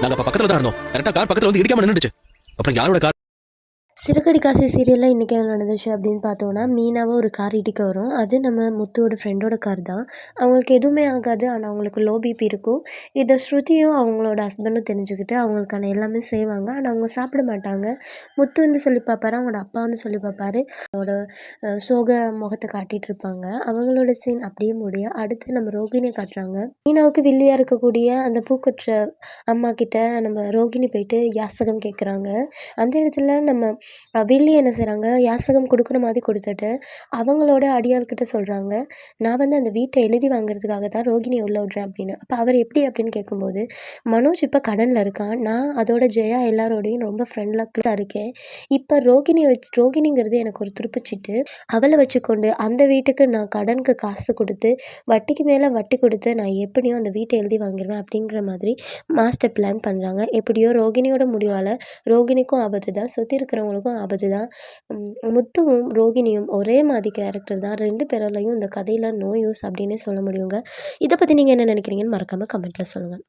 நாங்க அப்ப பக்கத்துல தான் இருந்தோம். கரெக்டா கார் பக்கத்துல வந்து இடிக்காம நின்றுச்சு அப்புறம் யாரோட கார் சிறுகடி காசி சீரியலில் இன்றைக்கி என்ன நடந்துச்சு அப்படின்னு பார்த்தோன்னா மீனாவை ஒரு கார் இடிக்க வரும். அது நம்ம முத்துவோட ஃப்ரெண்டோட கார் தான். அவங்களுக்கு எதுவுமே ஆகாது. ஆனால் அவங்களுக்கு லோ பிபி இருக்கும். இதை ஸ்ருதியும் அவங்களோட ஹஸ்பண்டும் தெரிஞ்சுக்கிட்டு அவங்களுக்கான எல்லாமே செய்வாங்க. ஆனால் அவங்க சாப்பிட மாட்டாங்க. முத்து வந்து சொல்லி பார்ப்பாரு அவங்களோட அப்பா வந்து சொல்லி பார்ப்பாரு. அவங்களோட சோக முகத்தை காட்டிகிட்டு இருப்பாங்க. அவங்களோட சீன் அப்படியே முடியும் அடுத்து நம்ம ரோகிணியை காட்டுறாங்க. மீனாவுக்கு வில்லியாக இருக்கக்கூடிய அந்த பூக்கற்ற அம்மா கிட்ட நம்ம ரோகிணி போயிட்டு யாசகம் கேட்குறாங்க அந்த இடத்துல நம்ம அஹ் வில்லி என்ன செய்கிறாங்க யாசகம் கொடுக்குற மாதிரி கொடுத்துட்டு அவங்களோட அடியாள்கிட்ட சொல்கிறாங்க நான் வந்து அந்த வீட்டை எழுதி வாங்குறதுக்காக தான் ரோகிணியை உள்ள விட்றேன் அப்படின்னு. அப்போ அவர் எப்படி அப்படின்னு கேட்கும்போது மனோஜ் இப்போ கடனில் இருக்கான். நான் அதோட ஜெயா எல்லாரோடையும் ரொம்ப ஃப்ரெண்ட்லாக இருக்கேன். இப்போ ரோகிணி வச்சு ரோகிணிங்கிறது எனக்கு ஒரு துருப்புச்சிட்டு அவளை வச்சுக்கொண்டு அந்த வீட்டுக்கு நான் கடனுக்கு காசு கொடுத்து வட்டிக்கு மேலே வட்டி கொடுத்து நான் எப்படியும் அந்த வீட்டை எழுதி வாங்கிடுவேன் அப்படிங்கிற மாதிரி மாஸ்டர் பிளான் பண்ணுறாங்க எப்படியோ ரோகிணியோட முடிவால் ரோகிணிக்கும் ஆபத்து தான். சுற்றி இருக்கிறவங்களுக்கும் ஆபத்து தான் முத்துவும் ரோகிணியும் ஒரே மாதிரி கேரக்டர் தான். ரெண்டு பேராலையும் இந்த கதையில் நோ யூஸ் அப்படின்னே சொல்ல முடியுங்க. இதை பற்றி நீங்கள் என்ன நினைக்கிறீங்கன்னு மறக்காமல் கமெண்ட்டில் சொல்லுங்கள்